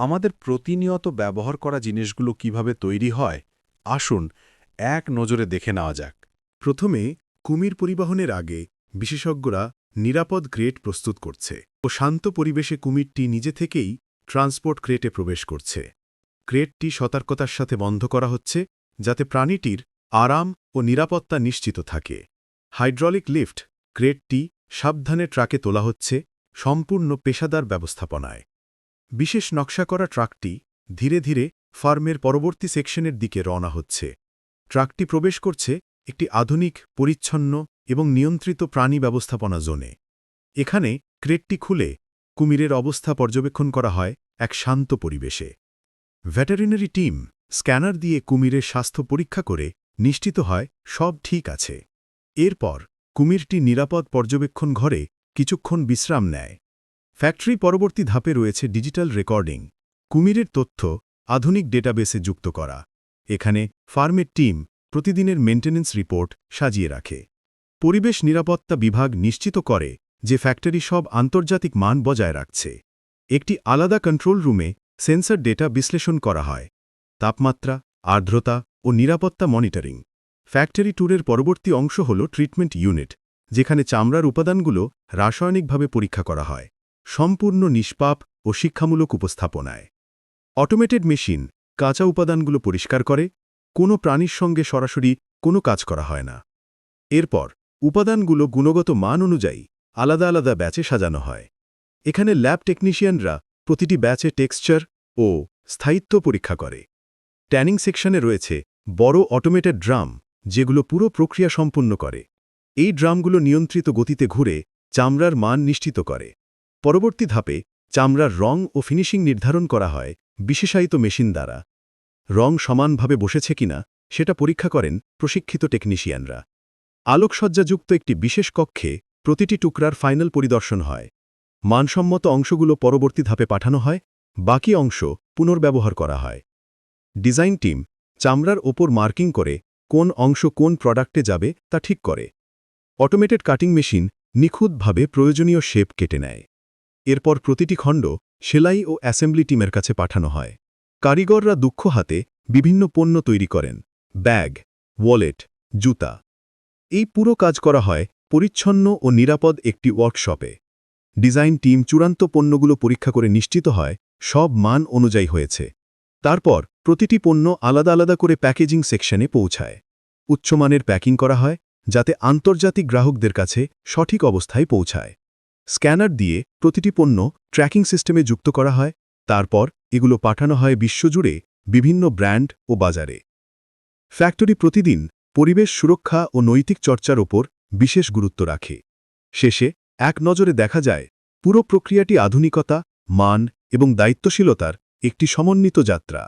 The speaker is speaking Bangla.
আমাদের প্রতিনিয়ত ব্যবহার করা জিনিসগুলো কীভাবে তৈরি হয়, আসুন এক নজরে দেখে নেওয়া যাক। প্রথমে, কুমির পরিবহনের আগে বিশেষজ্ঞরা নিরাপদ ক্রেট প্রস্তুত করছে ও শান্ত পরিবেশে কুমিরটি নিজে থেকেই ট্রান্সপোর্ট ক্রেটে প্রবেশ করছে। ক্রেটটি সতর্কতার সাথে বন্ধ করা হচ্ছে যাতে প্রাণীটির আরাম ও নিরাপত্তা নিশ্চিত থাকে। হাইড্রলিক লিফট ক্রেটটি সাবধানে ট্রাকে তোলা হচ্ছে সম্পূর্ণ পেশাদার ব্যবস্থাপনায়। বিশেষ নকশা করা ট্রাকটি ধীরে ধীরে ফার্মের পরবর্তী সেকশনের দিকে রওনা হচ্ছে। ট্রাকটি প্রবেশ করছে একটি আধুনিক, পরিচ্ছন্ন এবং নিয়ন্ত্রিত প্রাণী ব্যবস্থাপনা জোনে। এখানে ক্রেটটি খুলে কুমিরের অবস্থা পর্যবেক্ষণ করা হয় এক শান্ত পরিবেশে। ভেটেরিনারি টিম স্ক্যানার দিয়ে কুমিরের স্বাস্থ্য পরীক্ষা করে নিশ্চিত হয় সব ঠিক আছে। এরপর কুমিরটি নিরাপদ পর্যবেক্ষণ ঘরে কিছুক্ষণ বিশ্রাম নেয়। ফ্যাক্টরি পরবর্তী ধাপে রয়েছে ডিজিটাল রেকর্ডিং, কুমিরের তথ্য, আধুনিক ডেটাবেসে যুক্ত করা। এখানে ফার্মের টিম প্রতিদিনের মেন্টেন্যান্স রিপোর্ট সাজিয়ে রাখে। পরিবেশ নিরাপত্তা বিভাগ নিশ্চিত করে যে ফ্যাক্টরি সব আন্তর্জাতিক মান বজায় রাখছে। একটি আলাদা কন্ট্রোল রুমে সেন্সর ডেটা বিশ্লেষণ করা হয়। তাপমাত্রা, আর্দ্রতা ও নিরাপত্তা মনিটরিং। ফ্যাক্টরি ট্যুরের পরবর্তী অংশ হল ট্রিটমেন্ট ইউনিট, যেখানে চামড়ার উপাদানগুলো রাসায়নিকভাবে পরীক্ষা করা হয়। সম্পূর্ণ নিষ্পাপ ও শিক্ষামূলক উপস্থাপনায়। অটোমেটেড মেশিন কাঁচা উপাদানগুলো পরিষ্কার করে, কোনো প্রাণীর সঙ্গে সরাসরি কোনো কাজ করা হয় না। এরপর উপাদানগুলো গুণগত মান অনুযায়ী আলাদা আলাদা ব্যাচে সাজানো হয়। এখানে ল্যাব টেকনিশিয়ানরা প্রতিটি ব্যাচে টেক্সচার ও স্থায়িত্ব পরীক্ষা করে। ট্যানিং সেকশনে রয়েছে বড় অটোমেটেড ড্রাম যেগুলো পুরো প্রক্রিয়া সম্পন্ন করে। এই ড্রামগুলো নিয়ন্ত্রিত গতিতে ঘুরে চামড়ার মান নিশ্চিত করে। পরবর্তী ধাপে চামড়ার রং ও ফিনিশিং নির্ধারণ করা হয় বিশেষায়িত মেশিন দ্বারা। রং সমানভাবে বসেছে কিনা সেটা পরীক্ষা করেন প্রশিক্ষিত টেকনিশিয়ানরা। আলোকসজ্জাযুক্ত একটি বিশেষ কক্ষে প্রতিটি টুকরার ফাইনাল পরিদর্শন হয়। মানসম্মত অংশগুলো পরবর্তী ধাপে পাঠানো হয়, বাকি অংশ পুনর্ব্যবহার করা হয়। ডিজাইন টিম চামড়ার ওপর মার্কিং করে কোন অংশ কোন প্রোডাক্টে যাবে তা ঠিক করে। অটোমেটেড কাটিং মেশিন নিখুঁতভাবে প্রয়োজনীয় শেপ কেটে নেয়। এরপর প্রতিটি খণ্ড সেলাই ও অ্যাসেম্বলি টিমের কাছে পাঠানো হয়। কারিগররা দুঃখ হাতে বিভিন্ন পণ্য তৈরি করেন। ব্যাগ, ওয়ালেট, জুতা। এই পুরো কাজ করা হয় পরিচ্ছন্ন ও নিরাপদ একটি ওয়ার্কশপে। ডিজাইন টিম চূড়ান্ত পণ্যগুলো পরীক্ষা করে নিশ্চিত হয়, সব মান অনুযায়ী হয়েছে। তারপর প্রতিটি পণ্য আলাদা আলাদা করে প্যাকেজিং সেকশনে পৌঁছায়। উচ্চমানের প্যাকিং করা হয়, যাতে আন্তর্জাতিক গ্রাহকদের কাছে সঠিক অবস্থায় পৌঁছায়। স্ক্যানার দিয়ে প্রতিটি পণ্য ট্র্যাকিং সিস্টেমে যুক্ত করা হয়, তারপর এগুলো পাঠানো হয় বিশ্বজুড়ে বিভিন্ন ব্র্যান্ড ও বাজারে। ফ্যাক্টরি প্রতিদিন পরিবেশ সুরক্ষা ও নৈতিক চর্চার ওপর বিশেষ গুরুত্ব রাখে। শেষে এক নজরে দেখা যায়, পুরো প্রক্রিয়াটি আধুনিকতা, মান এবং দায়িত্বশীলতার একটি সমন্বিত যাত্রা।